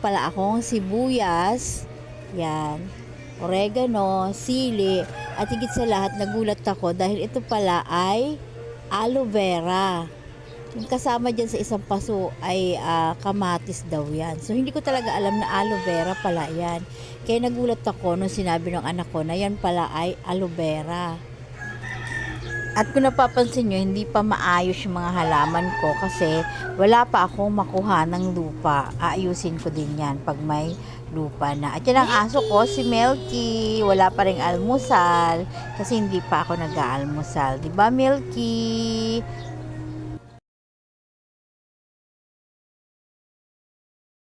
pala akong sibuyas. Yan. Oregano, sili. At higit sa lahat, nagulat ako dahil ito pala ay aloe vera. Yung kasama dyan sa isang paso ay ah, kamatis daw yan. So, hindi ko talaga alam na aloe vera pala yan. Kaya nagulat ako nung sinabi ng anak ko na yan pala ay aloe vera. At kung napapansin nyo, hindi pa maayos yung mga halaman ko kasi wala pa akong makuha ng lupa. Aayusin ko din yan pag may lupa na. At yan ang aso ko, si Milky. Wala pa rin almusal kasi hindi pa ako nag-aalmusal. Ba, Milky?